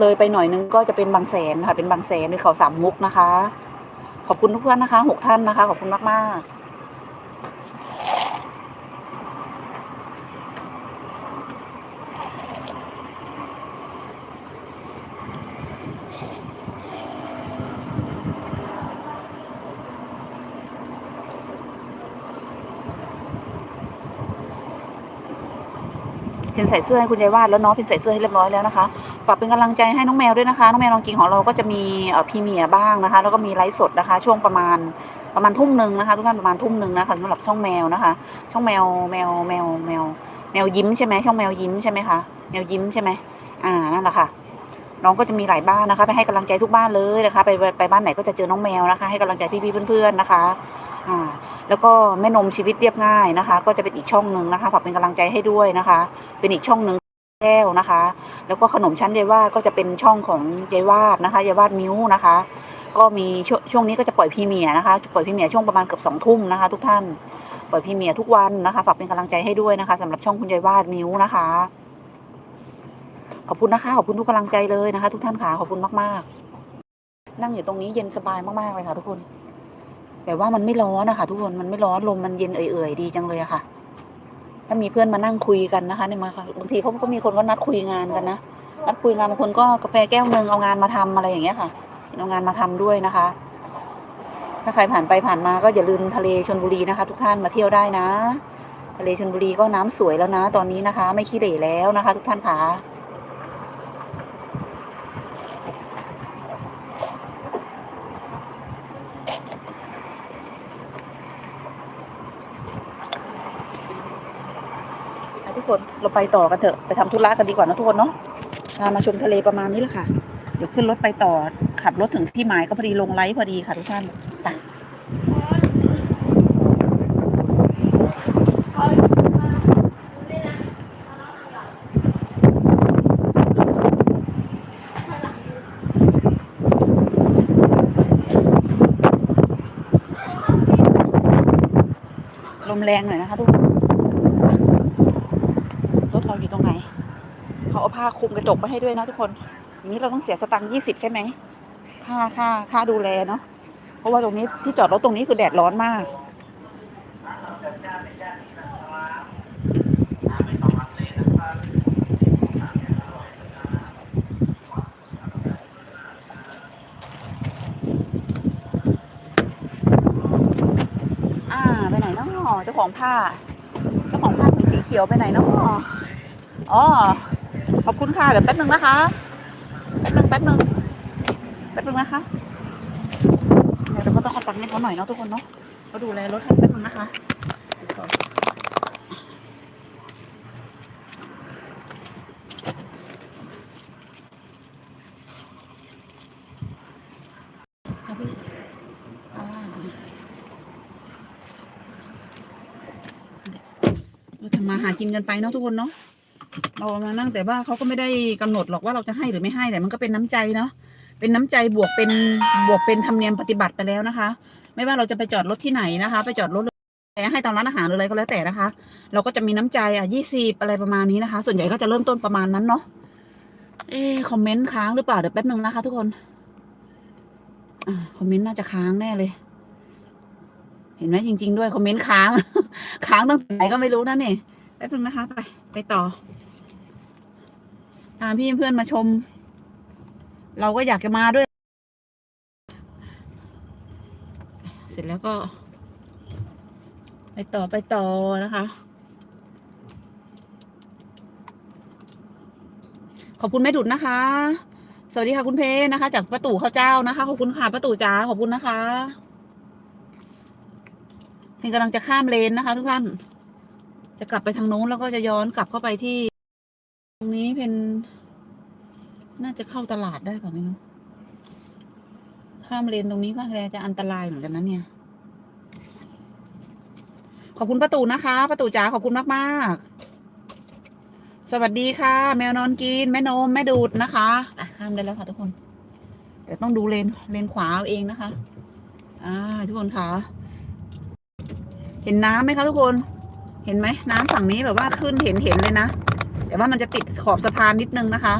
เลยไปหน่อยนึงก็จะเป็นบางแสนค่ะ เป็นบางแสนหรือเขาสามมุกนะคะ ขอบคุณทุกท่านนะคะหกท่านนะคะ ขอบคุณมากมากๆ เพนใส่เสื้อให้คุณยายวาดแล้วเนาะเพนใส่เสื้อให้เรียบร้อยแล้วนะคะฝากเป็นกำลังใจให้น้องแมวด้วยนะคะ น้องแมวน้องกิงของเราก็จะมีเอ่อพรีเมียบ้างนะคะ แล้วก็มีไลฟ์สดนะคะ ช่วงประมาณประมาณทุ่มหนึ่งนะคะทุกท่านประมาณทุ่มหนึ่งนะคะสำหรับช่องแมวนะคะ ช่องแมวแมวแมวแมวแมวยิ้มใช่ไหมช่องแมวยิ้มใช่ไหมคะแมวยิ้มใช่ไหมอ่านั่นแหละค่ะน้องก็จะมีหลายบ้านนะคะ ไปให้กำลังใจทุกบ้านเลยนะคะ ไปไปบ้านไหนก็จะเจอน้องแมวนะคะ ให้กำลังใจพี่ๆเพื่อนๆนะคะ อ่าแล้วก็แม่นมชีวิตเรียบง่ายนะคะ ก็จะเป็นอีกช่องหนึ่งนะคะฝากเป็นกำลังใจให้ด้วยนะคะ เป็นอีกช่องหนึ่งแก้วนะคะ แล้วก็ขนมชั้นยายวาดก็จะเป็นช่องของยายวาดนะคะยายวาดมิ้วนะคะ ก็มีช่วงช่วงนี้ก็จะปล่อยพรีเมียนะคะปล่อยพรีเมียช่วงประมาณเกือบสองทุ่มนะคะ ทุกท่านปล่อยพรีเมียทุกวันนะคะฝากเป็นกำลังใจให้ด้วยนะคะสำหรับช่องคุณยายวาดมิ้วนะคะขอบคุณนะคะขอบคุณทุกกำลังใจเลยนะคะ ทุกท่านค่ะขอบคุณมากๆ นั่งอยู่ตรงนี้เย็นสบายมากๆเลยค่ะทุกคน แต่ว่ามันไม่ร้อนนะคะทุกคนมันไม่ร้อนลมมันเย็นเอื่อยๆดีจังเลยอะค่ะ ถ้ามีเพื่อนมานั่งคุยกันนะคะเนี่ยมาค่ะบางทีเขาก็มีคนก็นัดคุยงานกันนะนัดคุยงานบางคนก็กาแฟแก้วหนึ่งเอางานมาทำอะไรอย่างเงี้ยค่ะเอางานมาทำด้วยนะคะ ถ้าใครผ่านไปผ่านมาก็อย่าลืมทะเลชนบุรีนะคะ ทุกท่านมาเที่ยวได้นะ ทะเลชนบุรีก็น้ำสวยแล้วนะ ตอนนี้นะคะ ไม่ขี้เหร่แล้วนะคะ ทุกท่านค่ะ ทุกคนเราไปต่อกันเถอะไปทำธุระกันดีกว่านะทุกคนเนาะพามาชมทะเลประมาณนี้แหละค่ะ เดี๋ยวขึ้นรถไปต่อขับรถถึงที่หมายก็พอดีลงไลฟ์พอดีค่ะทุกท่านไปลมแรงหน่อยนะคะทุกคน เราอยู่ตรงไหน เขาเอาผ้าคลุมกระจกมาให้ด้วยนะทุกคน อย่างนี้เราต้องเสียสตังค์ยี่สิบใช่ไหม ค่าค่าค่าดูแลเนาะ เพราะว่าตรงนี้ที่จอดรถตรงนี้คือแดดร้อนมากอ่าไปไหนเนาะเจ้าของผ้า เจ้าของผ้าเป็นสีเขียวไปไหนเนาะ อ๋อ ขอบคุณค่ะ เดี๋ยวแป๊บนึงนะคะ แป๊บนึงแป๊บนึงแป๊บนึงนะคะ เดี๋ยวเราก็ต้องเอาตังค์ให้เขาหน่อยเนาะทุกคนเนาะเขาดูแลรถให้แป๊บนึงนะคะคะพี่เราทำมาหากินกันไปเนาะทุกคนเนาะ เรามานั่งแต่ว่าเขาก็ไม่ได้กำหนดหรอกว่าเราจะให้หรือไม่ให้แต่มันก็เป็นน้ำใจเนาะเป็นน้ำใจบวกเป็นบวกเป็นธรรมเนียมปฏิบัติไปแล้วนะคะ ไม่ว่าเราจะไปจอดรถที่ไหนนะคะ ไปจอดรถแต่ให้ตามร้านอาหารหรืออะไรก็แล้วแต่นะคะ เราก็จะมีน้ำใจอะยี่สิบอะไรประมาณนี้นะคะ ส่วนใหญ่ก็จะเริ่มต้นประมาณนั้นเนาะเอ๊ะคอมเมนต์ค้างหรือเปล่าเดี๋ยวแป๊บนึงนะคะ ทุกคนอ่าคอมเมนต์น่าจะค้างแน่เลย เห็นไหมจริง ๆ ด้วยคอมเมนต์ค้าง ค้างตั้งแต่ไหนก็ไม่รู้นะนี่แป๊บนึงนะคะ ไป ไปต่อ ตามพี่เพื่อนมาชม เราก็อยากจะมาด้วย เสร็จแล้วก็ ไปต่อไปต่อนะคะ ขอบคุณแม่ดุดนะคะ สวัสดีค่ะคุณเพนะคะ จากประตูข้าวเจ้านะคะ ขอบคุณค่ะประตูจ้าขอบคุณนะคะเพนกำลังจะข้ามเลนนะคะ ทุกท่าน จะกลับไปทางโน้นแล้วก็จะย้อนกลับเข้าไปที่ เป็น น่าจะเข้าตลาดได้เปล่าไม่รู้ข้ามเลนตรงนี้ก็แลจะอันตรายเหมือนกันนะเนี่ย ขอบคุณประตูนะคะประตูจ๋าขอบคุณมากมากสวัสดีค่ะ แมวนอนกิน แม่นมแม่ดูดนะคะอะข้ามได้แล้วค่ะทุกคนเดี๋ยวต้องดูเลนเลนขวาเอาเองนะคะ อ่า ทุกคนค่ะ เห็นน้ำไหมคะทุกคน เห็นไหมน้ำฝั่งนี้แบบว่าขึ้นเห็นเห็นเลยนะ แต่ว่ามันจะติดขอบสะพานนิดนึงนะคะ